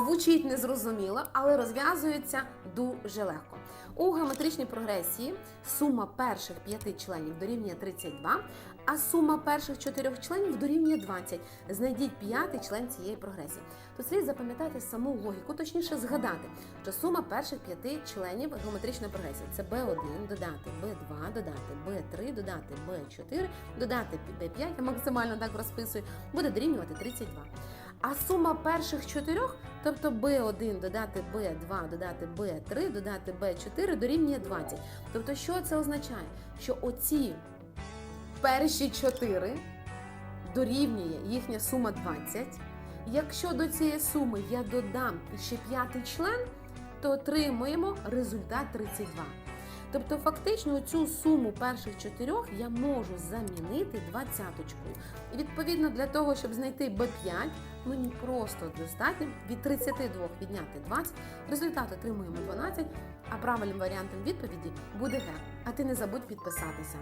Звучить незрозуміло, але розв'язується дуже легко. У геометричній прогресії сума перших п'яти членів дорівнює 32, а сума перших чотирьох членів дорівнює 20. Знайдіть п'ятий член цієї прогресії. Тут слід запам'ятати саму логіку, точніше згадати, що сума перших п'яти членів геометричної прогресії це b1 додати b2 додати b3 додати b4 додати b5, я максимально так розписую, буде дорівнювати 32. А сума перших чотирьох, тобто b1 додати b2 додати b3 додати b4 дорівнює 20. Тобто, що це означає? Що оці перші чотири дорівнює їхня сума 20. Якщо до цієї суми я додам ще п'ятий член, то отримуємо результат 32. Тобто, фактично, цю суму перших чотирьох я можу замінити двадцяточкою. І відповідно для того, щоб знайти b5, мені просто достатньо від 32 відняти 20. Результат отримуємо 12, а правильним варіантом відповіді буде Г. А ти не забудь підписатися.